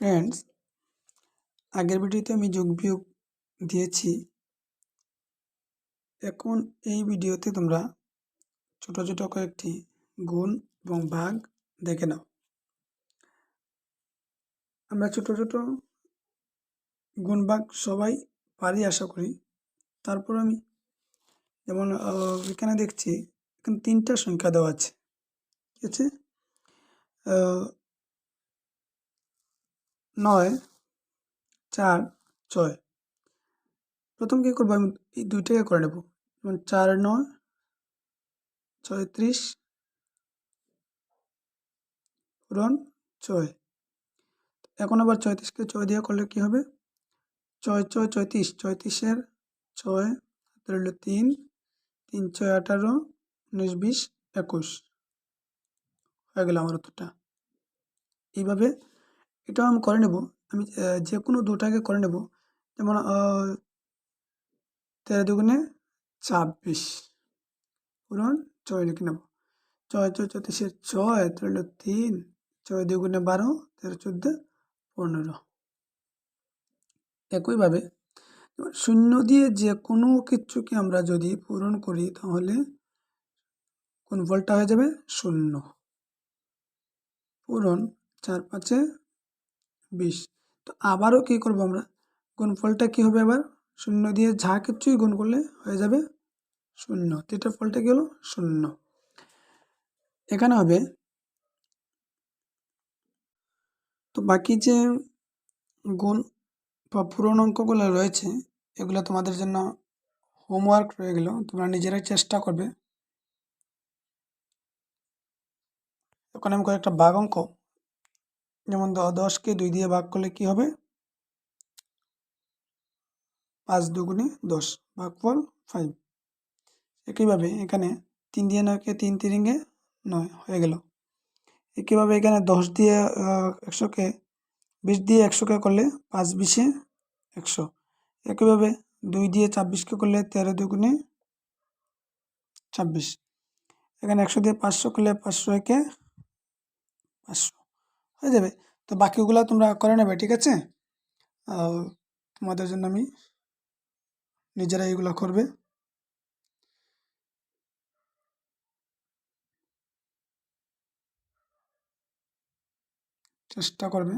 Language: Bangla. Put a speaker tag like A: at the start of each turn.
A: ফ্রেন্ডস আগের ভিডিওতে আমি যোগ বিয়োগ দিয়েছি। এখন এই ভিডিওতে তোমরা ছোট ছোট কয়েকটি গুণ এবং ভাগ দেখে নাও। আমরা ছোট ছোট গুণ, ভাগ সবাই পারি আশা করি। তারপর আমি যেমন এখানে দেখছি, এখানে তিনটা সংখ্যা দেওয়া আছে, ঠিক আছে? নয়, চার, ছয়। প্রথম কী করব? আমি এই দুইটাকে করে নেব। যেমন চার, নয় ছয়ত্রিশ পূরণ, ছয়। এখন আবার ছয়ত্রিশকে ছয় দিয়ে করলে কী হবে? ছয় ছয় ছয়ত্রিশ ছয়ত্রিশের ছয় হলো তিন। তিন, ছয়, আঠারো, উনিশ, বিশ, একুশ। হয়ে গেল আমার উত্তরটা। এইভাবে এটাও আমি করে নেব। আমি যে কোনো দুটাকে করে নেব। যেমন তেরো দুগুণে ছাব্বিশ। পূরণ, ছয় লিখে নেব। ছয় ছয় চৌত্রিশের ছয় তো তিন। ছয় দুগুণে বারো, তেরো চোদ্দ পনেরো। একইভাবে শূন্য দিয়ে যে কোনো কিছুকে আমরা যদি পূরণ করি, তাহলে কোন ফলটা হয়ে যাবে? শূন্য। পূরণ, চার পাঁচে বিশ। তো আবারও কী করব আমরা? গুণফলটা কী হবে আবার? শূন্য দিয়ে যা কিছুই গুণ করলে হয়ে যাবে শূন্য। তো এটার ফলটা কী হলো? শূন্য। এখানে হবে তো বাকি যে গুণ বা পুরনো অঙ্কগুলো রয়েছে, এগুলো তোমাদের জন্য হোমওয়ার্ক রয়ে গেল। তোমরা নিজেরাই চেষ্টা করবে। এখন আমি কয়েকটা ভাগ অঙ্ক যেমন দশকে দুই দিয়ে ভাগ করলে কি হবে? পাঁচ দুগুণে দশ ভাগ ভাগফল ফাইভ একইভাবে এখানে তিন দিয়ে নয়কে তিন তিরিঙ্গে নয় হয়ে গেল। একইভাবে এখানে দশ দিয়ে একশোকে বিশ দিয়ে একশোকে করলে পাঁচ বিশে একশো। একইভাবে দুই দিয়ে ছাব্বিশকে করলে তেরো দুগুণে ছাব্বিশ। এখানে একশো দিয়ে পাঁচশো করলে পাঁচশো একে পাঁচশো। হয়ে যাবে। তো বাকিগুলো তোমরা করে নেবে, ঠিক আছে? তোমাদের জন্য আমি নিজেরা এগুলো করবে। চেষ্টা করবে।